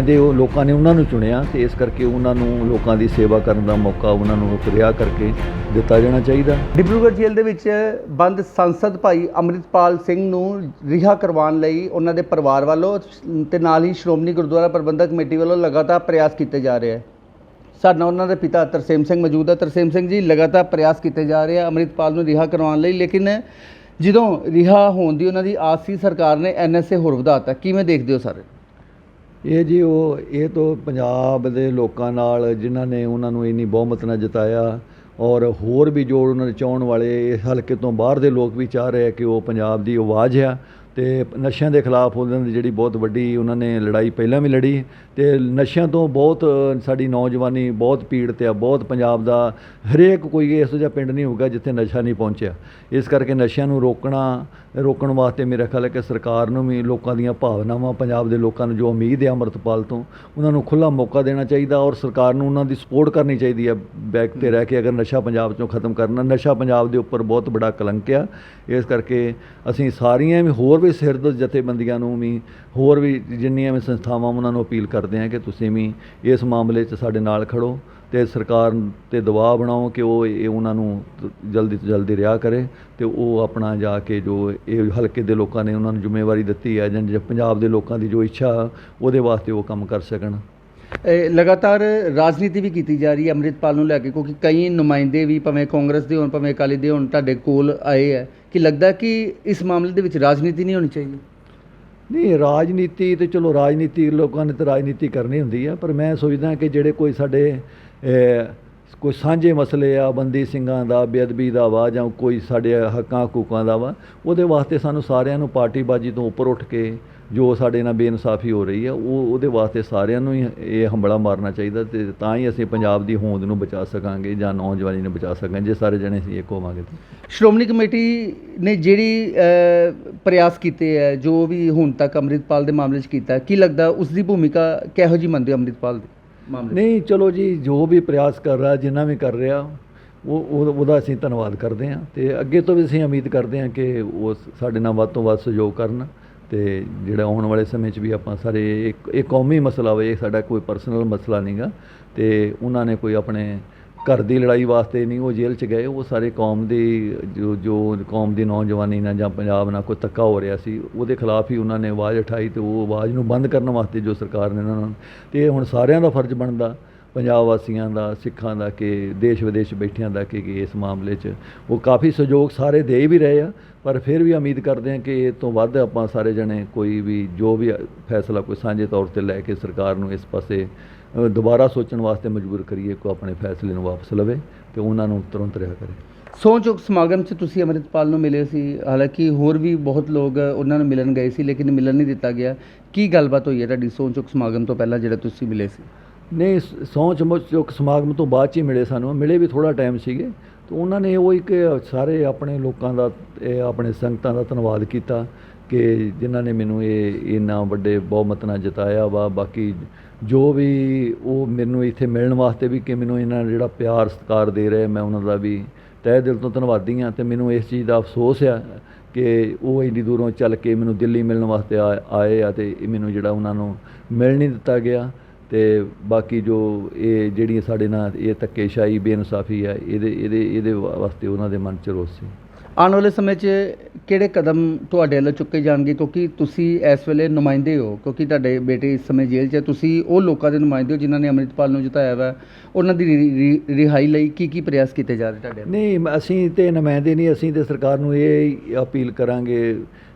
ਨੁਮਾਇੰਦੇ ਉਹ ਲੋਕਾਂ ਨੇ ਉਹਨਾਂ ਨੂੰ ਚੁਣਿਆ ਤੇ ਇਸ ਕਰਕੇ ਉਹਨਾਂ ਨੂੰ ਲੋਕਾਂ ਦੀ ਸੇਵਾ ਕਰਨ ਦਾ ਮੌਕਾ ਉਹਨਾਂ ਨੂੰ ਰਿਹਾ ਕਰਕੇ ਦਿੱਤਾ ਜਾਣਾ ਚਾਹੀਦਾ। ਡਿਬਰੂਗੜ੍ਹ ਜੇਲ੍ਹ ਦੇ ਵਿੱਚ ਬੰਦ ਸੰਸਦ ਭਾਈ ਅੰਮ੍ਰਿਤਪਾਲ ਸਿੰਘ ਨੂੰ ਰਿਹਾ ਕਰਵਾਉਣ ਲਈ ਉਹਨਾਂ ਦੇ ਪਰਿਵਾਰ ਵੱਲੋਂ ਤੇ ਨਾਲ ਹੀ ਸ਼੍ਰੋਮਣੀ ਗੁਰਦੁਆਰਾ ਪ੍ਰਬੰਧਕ ਕਮੇਟੀ ਵੱਲੋਂ ਲਗਾਤਾਰ ਪ੍ਰਯਾਸ ਕੀਤੇ ਜਾ ਰਹੇ ਹੈ ਸਾਡੇ ਨਾਲ ਉਹਨਾਂ ਦੇ ਪਿਤਾ ਤਰਸੇਮ ਸਿੰਘ ਮੌਜੂਦ ਹੈ ਤਰਸੇਮ ਸਿੰਘ ਜੀ, ਲਗਾਤਾਰ ਪ੍ਰਯਾਸ ਕੀਤੇ ਜਾ ਰਹੇ ਆ ਅੰਮ੍ਰਿਤਪਾਲ ਨੂੰ ਰਿਹਾ ਕਰਵਾਉਣ ਲਈ, ਲੇਕਿਨ ਜਦੋਂ ਰਿਹਾ ਹੋਣ ਦੀ ਉਹਨਾਂ ਦੀ ਆਸ ਸੀ, ਸਰਕਾਰ ਨੇ ਐਨਐਸਏ ਹੋਰ ਵਧਾਤਾ ਕਿਵੇਂ ਦੇਖਦੇ ਹੋ ਸਾਰੇ? ਇਹ ਜੀ ਉਹ, ਇਹ ਤੋਂ ਪੰਜਾਬ ਦੇ ਲੋਕਾਂ ਨਾਲ ਜਿਨ੍ਹਾਂ ਨੇ ਉਹਨਾਂ ਨੂੰ ਇੰਨੀ ਬਹੁਮਤ ਨਾਲ ਜਿਤਾਇਆ ਔਰ ਹੋਰ ਵੀ ਜੋ ਉਹਨਾਂ ਦੇ ਚਾਹਣ ਵਾਲੇ ਇਸ ਹਲਕੇ ਤੋਂ ਬਾਹਰ ਦੇ ਲੋਕ ਵੀ ਚਾਹ ਰਹੇ ਆ ਕਿ ਉਹ ਪੰਜਾਬ ਦੀ ਆਵਾਜ਼ ਆ। ਤੇ ਨਸ਼ਿਆਂ ਦੇ ਖਿਲਾਫ ਉਹਨਾਂ ਦੀ ਜਿਹੜੀ ਬਹੁਤ ਵੱਡੀ ਉਹਨਾਂ ਨੇ ਲੜਾਈ ਪਹਿਲਾਂ ਵੀ ਲੜੀ ਤੇ ਨਸ਼ਿਆਂ ਤੋਂ ਬਹੁਤ ਸਾਡੀ ਨੌਜਵਾਨੀ ਬਹੁਤ ਪੀੜਤ ਆ, ਬਹੁਤ ਪੰਜਾਬ ਦਾ ਹਰੇਕ ਕੋਈ ਇਹੋ ਜਿਹਾ ਪਿੰਡ ਨਹੀਂ ਹੋਊਗਾ ਜਿੱਥੇ ਨਸ਼ਾ ਨਹੀਂ ਪਹੁੰਚਿਆ। ਇਸ ਕਰਕੇ ਨਸ਼ਿਆਂ ਨੂੰ ਰੋਕਣਾ, ਰੋਕਣ ਵਾਸਤੇ ਮੇਰਾ ਖਿਆਲ ਹੈ ਕਿ ਸਰਕਾਰ ਨੂੰ ਵੀ ਲੋਕਾਂ ਦੀਆਂ ਭਾਵਨਾਵਾਂ, ਪੰਜਾਬ ਦੇ ਲੋਕਾਂ ਨੂੰ ਜੋ ਉਮੀਦ ਹੈ ਅੰਮ੍ਰਿਤਪਾਲ ਤੋਂ, ਉਹਨਾਂ ਨੂੰ ਖੁੱਲਾ ਮੌਕਾ ਦੇਣਾ ਚਾਹੀਦਾ ਔਰ ਸਰਕਾਰ ਨੂੰ ਉਹਨਾਂ ਦੀ ਸਪੋਰਟ ਕਰਨੀ ਚਾਹੀਦੀ ਹੈ ਬੈਕ ਤੇ ਰਹਿ ਕੇ ਅਗਰ ਨਸ਼ਾ ਪੰਜਾਬ ਚੋਂ ਖਤਮ ਕਰਨਾ, ਨਸ਼ਾ ਪੰਜਾਬ ਦੇ ਉੱਪਰ ਬਹੁਤ ਵੱਡਾ ਕਲੰਕ ਆ। ਇਸ ਕਰਕੇ ਅਸੀਂ ਸਾਰੀਆਂ ਵੀ ਹੋਰ ਵੀ ਸਿਰਦਰਦ ਜਥੇਬੰਦੀਆਂ ਨੂੰ ਵੀ, ਹੋਰ ਵੀ ਜਿੰਨੀਆਂ ਵੀ ਸੰਸਥਾਵਾਂ ਉਹਨਾਂ ਨੂੰ ਅਪੀਲ ਕਰਦੇ ਹਾਂ ਕਿ ਤੁਸੀਂ ਵੀ ਇਸ ਮਾਮਲੇ 'ਚ ਸਾਡੇ ਨਾਲ ਖੜੋ ਤੇ ਸਰਕਾਰ ਤੇ ਦਬਾਅ ਬਣਾਓ ਕਿ ਉਹ ਇਹ ਉਹਨਾਂ ਨੂੰ ਜਲਦੀ ਤੋਂ ਜਲਦੀ ਰਿਹਾ ਕਰੇ ਤੇ ਉਹ ਆਪਣਾ ਜਾ ਕੇ ਜੋ ਇਹ ਹਲਕੇ ਦੇ ਲੋਕਾਂ ਨੇ ਉਹਨਾਂ ਨੂੰ ਜ਼ਿੰਮੇਵਾਰੀ ਦਿੱਤੀ ਹੈ ਜਾਂ ਪੰਜਾਬ ਦੇ ਲੋਕਾਂ ਦੀ ਜੋ ਇੱਛਾ ਉਹਦੇ ਵਾਸਤੇ ਉਹ ਕੰਮ ਕਰ ਸਕਣ। ਲਗਾਤਾਰ ਰਾਜਨੀਤੀ ਵੀ ਕੀਤੀ ਜਾ ਰਹੀ ਹੈ ਅੰਮ੍ਰਿਤਪਾਲ ਨੂੰ ਲੈ ਕੇ ਕਿਉਂਕਿ ਕਈ ਨੁਮਾਇੰਦੇ ਵੀ ਭਾਵੇਂ ਕਾਂਗਰਸ ਦੇ ਹੋਣ, ਭਾਵੇਂ ਅਕਾਲੀ ਦੇ ਹੋਣ, ਤੁਹਾਡੇ ਕੋਲ ਆਏ ਹੈ। ਕਿ ਲੱਗਦਾ ਕਿ ਇਸ ਮਾਮਲੇ ਦੇ ਵਿੱਚ ਰਾਜਨੀਤੀ ਨਹੀਂ ਹੋਣੀ ਚਾਹੀਦੀ? ਨਹੀਂ, ਰਾਜਨੀਤੀ ਤੇ ਚਲੋ ਰਾਜਨੀਤੀ ਲੋਕਾਂ ਨੇ ਤਾਂ ਰਾਜਨੀਤੀ ਕਰਨੀ ਹੁੰਦੀ ਆ, ਪਰ ਮੈਂ ਸੋਚਦਾ ਕਿ ਜਿਹੜੇ ਕੋਈ ਸਾਡੇ ਕੋਈ ਸਾਂਝੇ ਮਸਲੇ ਆ, ਬੰਦੀ ਸਿੰਘਾਂ ਦਾ, ਬੇਅਦਬੀ ਦਾ ਵਾ, ਜਾਂ ਕੋਈ ਸਾਡੇ ਹੱਕਾਂ ਹਕੂਕਾਂ ਦਾ ਵਾ, ਉਹਦੇ ਵਾਸਤੇ ਸਾਨੂੰ ਸਾਰਿਆਂ ਨੂੰ ਪਾਰਟੀਬਾਜੀ ਤੋਂ ਉੱਪਰ ਉੱਠ ਕੇ ਜੋ ਸਾਡੇ ਨਾਲ ਬੇਇਨਸਾਫੀ ਹੋ ਰਹੀ ਆ, ਉਹ, ਉਹਦੇ ਵਾਸਤੇ ਸਾਰਿਆਂ ਨੂੰ ਹੀ ਇਹ ਹੰਬਲਾ ਮਾਰਨਾ ਚਾਹੀਦਾ ਤੇ ਤਾਂ ਹੀ ਅਸੀਂ ਪੰਜਾਬ ਦੀ ਹੋਂਦ ਨੂੰ ਬਚਾ ਸਕਾਂਗੇ ਜਾਂ ਨੌਜਵਾਨੀ ਨੂੰ ਬਚਾ ਸਕਾਂਗੇ, ਜੇ ਸਾਰੇ ਜਣੇ ਅਸੀਂ ਇੱਕ ਹੋਵਾਂਗੇ ਸ਼੍ਰੋਮਣੀ ਕਮੇਟੀ ਨੇ ਜਿਹੜੀ ਪ੍ਰਯਾਸ ਕੀਤੇ ਹੈ ਜੋ ਵੀ ਹੁਣ ਤੱਕ ਅੰਮ੍ਰਿਤਪਾਲ ਦੇ ਮਾਮਲੇ 'ਚ ਕੀਤਾ, ਕੀ ਲੱਗਦਾ ਉਸ ਦੀ ਭੂਮਿਕਾ ਕਿਹੋ ਜੀ ਮੰਨਦੇ ਹੋ ਅੰਮ੍ਰਿਤਪਾਲ ਦੀ ਮਾਮਲੇ ਨਹੀਂ, ਚਲੋ ਜੀ, ਜੋ ਵੀ ਪ੍ਰਯਾਸ ਕਰ ਰਿਹਾ, ਜਿੰਨਾ ਵੀ ਕਰ ਰਿਹਾ, ਉਹ, ਉਹ- ਉਹਦਾ ਅਸੀਂ ਧੰਨਵਾਦ ਕਰਦੇ ਹਾਂ ਤੇ ਅੱਗੇ ਤੋਂ ਵੀ ਅਸੀਂ ਉਮੀਦ ਕਰਦੇ ਹਾਂ ਕਿ ਉਹ ਸਾਡੇ ਨਾਲ ਵੱਧ ਤੋਂ ਵੱਧ ਸਹਿਯੋਗ ਕਰਨ ਤੇ ਜਿਹੜਾ ਆਉਣ ਵਾਲੇ ਸਮੇਂ 'ਚ ਵੀ ਆਪਾਂ ਸਾਰੇ ਇੱਕ ਇਹ ਕੌਮੀ ਮਸਲਾ ਹੋਵੇ ਇਹ ਸਾਡਾ ਕੋਈ ਪਰਸਨਲ ਮਸਲਾ ਨਹੀਂਗਾ ਤੇ ਉਹਨਾਂ ਨੇ ਕੋਈ ਆਪਣੇ ਘਰ ਦੀ ਲੜਾਈ ਵਾਸਤੇ ਨਹੀਂ, ਉਹ ਜੇਲ੍ਹ 'ਚ ਗਏ, ਉਹ ਸਾਰੇ ਕੌਮ ਦੀ ਜੋ ਜੋ ਕੌਮ ਦੀ ਨੌਜਵਾਨੀ ਨਾਲ ਜਾਂ ਪੰਜਾਬ ਨਾਲ ਕੋਈ ਧੱਕਾ ਹੋ ਰਿਹਾ ਸੀ, ਉਹਦੇ ਖਿਲਾਫ ਹੀ ਉਹਨਾਂ ਨੇ ਆਵਾਜ਼ ਉਠਾਈ ਤੇ ਉਹ ਆਵਾਜ਼ ਨੂੰ ਬੰਦ ਕਰਨ ਵਾਸਤੇ ਜੋ ਸਰਕਾਰ ਨੇ ਉਹਨਾਂ ਨੂੰ, ਤੇ ਇਹ ਹੁਣ ਸਾਰਿਆਂ ਦਾ ਫਰਜ਼ ਬਣਦਾ, ਪੰਜਾਬ ਵਾਸੀਆਂ ਦਾ, ਸਿੱਖਾਂ ਦਾ ਕਿ ਦੇਸ਼ ਵਿਦੇਸ਼ ਬੈਠਿਆਂ ਦਾ ਕਿ ਇਸ ਮਾਮਲੇ 'ਚ, ਉਹ ਕਾਫੀ ਸਹਿਯੋਗ ਸਾਰੇ ਦੇ ਵੀ ਰਹੇ ਆ, ਪਰ ਫਿਰ ਵੀ ਉਮੀਦ ਕਰਦੇ ਹਾਂ ਕਿ ਇਹ ਤੋਂ ਵੱਧ ਆਪਾਂ ਸਾਰੇ ਜਣੇ ਕੋਈ ਵੀ, ਜੋ ਵੀ ਫੈਸਲਾ ਕੋਈ ਸਾਂਝੇ ਤੌਰ ਤੇ ਲੈ ਕੇ ਸਰਕਾਰ ਨੂੰ ਇਸ ਪਾਸੇ ਦੁਬਾਰਾ ਸੋਚਣ ਵਾਸਤੇ ਮਜਬੂਰ ਕਰੀਏ ਕੋ ਆਪਣੇ ਫੈਸਲੇ ਨੂੰ ਵਾਪਸ ਲਵੇ ਤੇ ਉਹਨਾਂ ਨੂੰ ਤੁਰੰਤ ਰਿਹਾ ਕਰੇ। ਸਹੁੰ ਚੁੱਕ ਸਮਾਗਮ 'ਚ ਤੁਸੀਂ ਅੰਮ੍ਰਿਤਪਾਲ ਨੂੰ ਮਿਲੇ ਸੀ। ਹਾਲਾਂਕਿ ਹੋਰ ਵੀ ਬਹੁਤ ਲੋਕ ਉਹਨਾਂ ਨੂੰ ਮਿਲਣ ਗਏ ਸੀ ਲੇਕਿਨ ਮਿਲਣ ਨਹੀਂ ਦਿੱਤਾ ਗਿਆ। ਕੀ ਗੱਲਬਾਤ ਹੋਈ ਹੈ ਤੁਹਾਡੀ ਸਹੁੰ ਚੁੱਕ ਸਮਾਗਮ ਤੋਂ ਪਹਿਲਾਂ ਜਿਹੜਾ ਤੁਸੀਂ ਮਿਲੇ ਸੀ? ਨਹੀਂ ਸੌਂ ਚੁੱਕ ਸਮਾਗਮ ਤੋਂ ਬਾਅਦ ਚ ਹੀ ਮਿਲੇ ਸਾਨੂੰ। ਮਿਲੇ ਵੀ ਥੋੜਾ ਟਾਈਮ ਸੀਗੇ। ਤੇ ਉਹਨਾਂ ਨੇ ਉਹ ਇੱਕ ਸਾਰੇ ਆਪਣੇ ਲੋਕਾਂ ਦਾ ਆਪਣੇ ਸੰਗਤਾਂ ਦਾ ਧੰਨਵਾਦ ਕੀਤਾ ਕਿ ਜਿਨ੍ਹਾਂ ਨੇ ਮੈਨੂੰ ਇਹ ਇੰਨਾ ਵੱਡੇ ਬਹੁਮਤ ਨਾਲ ਜਿਤਾਇਆ ਵਾ। ਬਾਕੀ ਜੋ ਵੀ ਉਹ ਮੈਨੂੰ ਇੱਥੇ ਮਿਲਣ ਵਾਸਤੇ ਵੀ ਕਿ ਮੈਨੂੰ ਇਹਨਾਂ ਜਿਹੜਾ ਪਿਆਰ, ਸਤਿਕਾਰ ਦੇ ਰਹੇ, ਮੈਂ ਉਹਨਾਂ ਦਾ ਵੀ ਤਹਿ ਦਿਲ ਤੋਂ ਧੰਨਵਾਦੀ ਹਾਂ ਤੇ ਮੈਨੂੰ ਇਸ ਚੀਜ਼ ਦਾ ਅਫਸੋਸ ਆ ਕਿ ਉਹ ਇੰਨੀ ਦੂਰੋਂ ਚੱਲ ਕੇ ਮੈਨੂੰ ਦਿੱਲੀ ਮਿਲਣ ਵਾਸਤੇ ਆ- ਆਏ ਆ ਤੇ ਮੈਨੂੰ ਜਿਹੜਾ ਉਹਨਾਂ ਨੂੰ ਮਿਲ ਨਹੀਂ ਦਿੱਤਾ ਗਿਆ। ਤੇ ਬਾਕੀ ਜੋ ਇਹ ਜਿਹੜੀ ਸਾਡੇ ਨਾਲ ਇਹ ਧੱਕੇਸ਼ਾਹੀ ਬੇਇਨਸਾਫੀ ਆ ਇਹਦੇ ਇਹਦੇ ਇਹਦੇ ਵਾਸਤੇ ਉਹਨਾਂ ਦੇ ਮਨ 'ਚ ਰੋਸ ਸੀ। ਆਉਣ ਵਾਲੇ ਸਮੇਂ 'ਚ ਕਿਹੜੇ ਕਦਮ ਤੁਹਾਡੇ ਵੱਲੋਂ ਚੁੱਕੇ ਜਾਣਗੇ? ਕਿਉਂਕਿ ਤੁਸੀਂ ਇਸ ਵੇਲੇ ਨੁਮਾਇੰਦੇ ਹੋ ਕਿਉਂਕਿ ਤੁਹਾਡੇ ਬੇਟੇ ਇਸ ਸਮੇਂ ਜੇਲ੍ਹ 'ਚ ਹੈ ਤੁਸੀਂ ਉਹ ਲੋਕਾਂ ਦੇ ਨੁਮਾਇੰਦੇ ਹੋ ਜਿਨ੍ਹਾਂ ਨੇ ਅੰਮ੍ਰਿਤਪਾਲ ਨੂੰ ਜਿਤਾਇਆ ਵਾ। ਉਹਨਾਂ ਦੀ ਰਿਹਾਈ ਲਈ ਕੀ ਕੀ ਪ੍ਰਯਾਸ ਕੀਤੇ ਜਾ ਰਹੇ ਤੁਹਾਡੇ? ਨਹੀਂ ਅਸੀਂ ਤੇ ਨੁਮਾਇੰਦੇ ਨਹੀਂ ਅਸੀਂ ਤੇ ਸਰਕਾਰ ਨੂੰ ਇਹ ਹੀ ਅਪੀਲ ਕਰਾਂਗੇ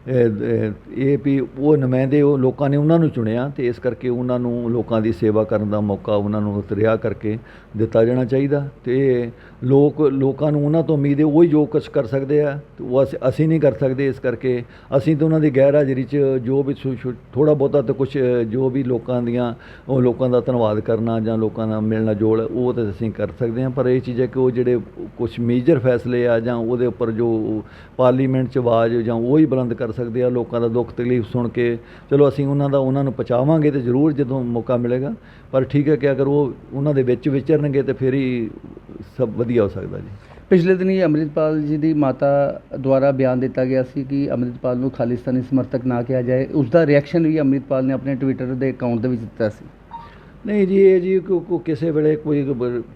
ਇਹ ਵੀ ਉਹ ਨੁਮਾਇੰਦੇ ਉਹ ਲੋਕਾਂ ਨੇ ਉਹਨਾਂ ਨੂੰ ਚੁਣਿਆ ਤੇ ਇਸ ਕਰਕੇ ਉਹਨਾਂ ਨੂੰ ਲੋਕਾਂ ਦੀ ਸੇਵਾ ਕਰਨ ਦਾ ਮੌਕਾ ਉਹਨਾਂ ਨੂੰ ਰਿਹਾ ਕਰਕੇ ਦਿੱਤਾ ਜਾਣਾ ਚਾਹੀਦਾ ਤੇ ਲੋਕ, ਲੋਕਾਂ ਨੂੰ ਉਹਨਾਂ ਤੋਂ ਉਮੀਦ ਹੈ ਉਹ ਹੀ ਜੋ ਕੁਛ ਕਰ ਸਕਦੇ ਆ ਤੇ ਉਹ ਅਸੀਂ- ਅਸੀਂ ਨਹੀਂ ਕਰ ਸਕਦੇ ਇਸ ਕਰਕੇ ਅਸੀਂ ਤਾਂ ਉਹਨਾਂ ਦੀ ਗੈਰ ਹਾਜ਼ਰੀ 'ਚ ਜੋ ਵੀ ਥੋੜਾ ਬਹੁਤਾ ਤਾਂ ਕੁਝ ਜੋ ਵੀ ਲੋਕਾਂ ਦੀਆਂ, ਉਹ ਲੋਕਾਂ ਦਾ ਧੰਨਵਾਦ ਕਰਨਾ ਜਾਂ ਲੋਕਾਂ ਨਾਲ ਮਿਲਣਾ ਜੋਲ ਉਹ ਤਾਂ ਅਸੀਂ ਕਰ ਸਕਦੇ ਹਾਂ, ਪਰ ਇਹ ਚੀਜ਼ ਹੈ ਕਿ ਉਹ ਜਿਹੜੇ ਕੁਝ ਮੇਜਰ ਫੈਸਲੇ ਆ ਜਾਂ ਉਹਦੇ ਉੱਪਰ ਜੋ ਪਾਰਲੀਮੈਂਟ 'ਚ ਆਵਾਜ਼ ਜਾਂ ਉਹ ਹੀ ਬੁਲੰਦ ਕਰ ਸਕਦੇ ਆ ਲੋਕਾਂ ਦਾ ਦੁੱਖ ਤਕਲੀਫ ਸੁਣ ਕੇ। ਚਲੋ ਅਸੀਂ ਉਹਨਾਂ ਦਾ ਉਹਨਾਂ ਨੂੰ ਪਹੁੰਚਾਵਾਂਗੇ ਤੇ ਜ਼ਰੂਰ ਜਦੋਂ ਮੌਕਾ ਮਿਲੇਗਾ। ਪਰ ਠੀਕ ਹੈ ਕਿ ਅਗਰ ਉਹ ਉਹਨਾਂ ਦੇ ਵਿੱਚ ਵਿਚਰਨਗੇ ਤੇ ਫਿਰ ਹੀ ਸਭ ਵਧੀਆ ਹੋ ਸਕਦਾ ਜੀ। ਪਿਛਲੇ ਦਿਨੀ ਅੰਮ੍ਰਿਤਪਾਲ ਜੀ ਦੀ ਮਾਤਾ ਦੁਆਰਾ ਬਿਆਨ ਦਿੱਤਾ ਗਿਆ ਸੀ ਕਿ ਅੰਮ੍ਰਿਤਪਾਲ ਨੂੰ ਖਾਲਿਸਤਾਨੀ ਸਮਰਥਕ ਨਾ ਕਿਹਾ ਜਾਏ। ਉਸ ਦਾ ਰਿਐਕਸ਼ਨ ਵੀ ਅੰਮ੍ਰਿਤਪਾਲ ਨੇ ਆਪਣੇ ਟਵਿੱਟਰ ਦੇ ਅਕਾਊਂਟ ਦੇ ਵਿੱਚ ਦਿੱਤਾ ਸੀ। ਨਹੀਂ ਜੀ ਇਹ ਜੀ ਕੋ ਕਿਸੇ ਵੇਲੇ ਕੋਈ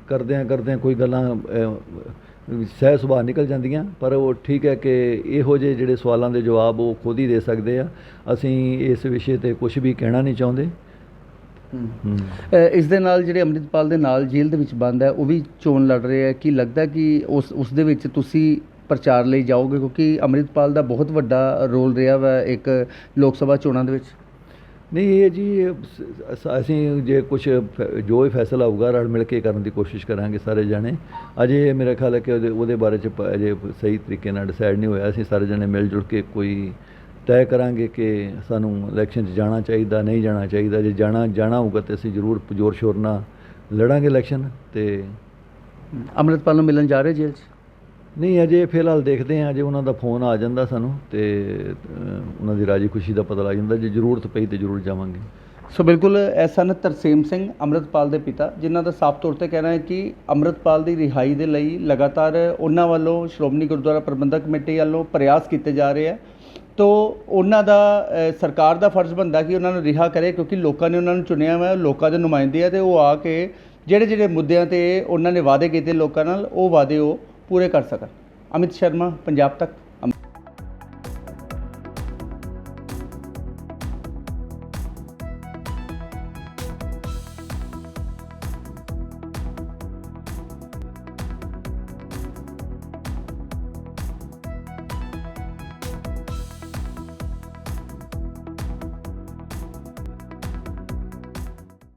ਕਰਦਿਆਂ ਕਰਦਿਆਂ ਕੋਈ ਗੱਲਾਂ ਸਹਿ ਸੁਭਾਅ ਨਿਕਲ ਜਾਂਦੀਆਂ ਪਰ ਉਹ ਠੀਕ ਹੈ ਕਿ ਇਹੋ ਜਿਹੇ ਜਿਹੜੇ ਸਵਾਲਾਂ ਦੇ ਜਵਾਬ ਉਹ ਖੁਦ ਹੀ ਦੇ ਸਕਦੇ ਆ। ਅਸੀਂ ਇਸ ਵਿਸ਼ੇ ਤੇ ਕੁਝ ਵੀ ਕਹਿਣਾ ਨਹੀਂ ਚਾਹੁੰਦੇ। ਇਸ ਦੇ ਨਾਲ ਜਿਹੜੇ ਅੰਮ੍ਰਿਤਪਾਲ ਦੇ ਨਾਲ ਜੇਲ੍ਹ ਦੇ ਵਿੱਚ ਬੰਦ ਹੈ ਉਹ ਵੀ ਚੋਣ ਲੜ ਰਹੇ ਹੈ। ਕੀ ਲੱਗਦਾ ਕਿ ਉਸ ਉਸ ਦੇ ਵਿੱਚ ਤੁਸੀਂ ਪ੍ਰਚਾਰ ਲਈ ਜਾਓਗੇ? ਕਿਉਂਕਿ ਅੰਮ੍ਰਿਤਪਾਲ ਦਾ ਬਹੁਤ ਵੱਡਾ ਰੋਲ ਰਿਹਾ ਵਾ ਇੱਕ ਲੋਕ ਸਭਾ ਚੋਣਾਂ ਦੇ ਵਿੱਚ। ਨਹੀਂ, ਇਹ ਜੀ, ਅਸੀਂ ਜੇ ਕੁਝ ਜੋ ਵੀ ਫੈਸਲਾ ਹੋਊਗਾ, ਰਲ ਮਿਲ ਕੇ ਕਰਨ ਦੀ ਕੋਸ਼ਿਸ਼ ਕਰਾਂਗੇ ਸਾਰੇ ਜਣੇ। ਅਜੇ ਮੇਰਾ ਖਿਆਲ ਹੈ ਕਿ ਉਹਦੇ ਉਹਦੇ ਬਾਰੇ ਚ ਅਜੇ ਸਹੀ ਤਰੀਕੇ ਨਾਲ ਡਿਸਾਈਡ ਨਹੀਂ ਹੋਇਆ। ਅਸੀਂ ਸਾਰੇ ਜਣੇ ਮਿਲ ਜੁਲ ਕੇ ਕੋਈ ਤੈਅ ਕਰਾਂਗੇ ਕਿ ਸਾਨੂੰ ਇਲੈਕਸ਼ਨ 'ਚ ਜਾਣਾ ਚਾਹੀਦਾ, ਨਹੀਂ ਜਾਣਾ ਚਾਹੀਦਾ। ਜੇ ਜਾਣਾ ਜਾਣਾ ਹੋਊਗਾ ਤੇ ਅਸੀਂ ਜ਼ਰੂਰ ਜ਼ੋਰ ਸ਼ੋਰ ਨਾਲ ਲੜਾਂਗੇ ਇਲੈਕਸ਼ਨ ਤੇ ਅੰਮ੍ਰਿਤਪਾਲ ਨੂੰ ਮਿਲਣ ਜਾ ਰਹੇ ਜੇਲ੍ਹ 'ਚ? ਨਹੀਂ, ਅਜੇ ਫਿਲਹਾਲ ਦੇਖਦੇ ਹਾਂ ਜੇ ਉਹਨਾਂ ਦਾ ਫੋਨ ਆ ਜਾਂਦਾ ਸਾਨੂੰ ਤੇ ਉਹਨਾਂ ਦੀ ਰਾਜੀ ਖੁਸ਼ੀ ਦਾ ਪਤਾ ਲੱਗ ਜਾਂਦਾ, ਜੇ ਜ਼ਰੂਰਤ ਪਈ ਤੇ ਜ਼ਰੂਰ ਜਾਵਾਂਗੇ। ਸੋ ਬਿਲਕੁਲ, ਇਹ ਸਨ ਤਰਸੇਮ ਸਿੰਘ, ਅੰਮ੍ਰਿਤਪਾਲ ਦੇ ਪਿਤਾ, ਜਿਨ੍ਹਾਂ ਦਾ ਸਾਫ਼ ਤੌਰ ਤੇ ਕਹਿਣਾ ਹੈ ਕਿ ਅੰਮ੍ਰਿਤਪਾਲ ਦੀ ਰਿਹਾਈ ਦੇ ਲਈ ਲਗਾਤਾਰ ਉਹਨਾਂ ਵੱਲੋਂ ਸ਼੍ਰੋਮਣੀ ਗੁਰਦੁਆਰਾ ਪ੍ਰਬੰਧਕ ਕਮੇਟੀ ਵੱਲੋਂ ਪ੍ਰਯਾਸ ਕੀਤੇ ਜਾ ਰਹੇ ਹੈ ਤੋ ਉਹਨਾਂ ਦਾ ਸਰਕਾਰ ਦਾ ਫਰਜ਼ ਬਣਦਾ ਕਿ ਉਹਨਾਂ ਨੂੰ ਰਿਹਾ ਕਰੇ, ਕਿਉਂਕਿ ਲੋਕਾਂ ਨੇ ਉਹਨਾਂ ਨੂੰ ਚੁਣਿਆ ਹੋਇਆ ਲੋਕਾਂ ਦੇ ਨੁਮਾਇੰਦੇ ਆ ਤੇ ਉਹ ਆ ਕੇ ਜਿਹੜੇ ਜਿਹੜੇ ਮੁੱਦਿਆਂ ਤੇ ਉਹਨਾਂ ਨੇ ਵਾਅਦੇ ਕੀਤੇ ਲੋਕਾਂ ਨਾਲ, ਉਹ ਵਾਅਦੇ ਉਹ ਪੂਰੇ ਕਰ ਸਕਣ। ਅਮਿਤ ਸ਼ਰਮਾ ਪੰਜਾਬ ਤੱਕ।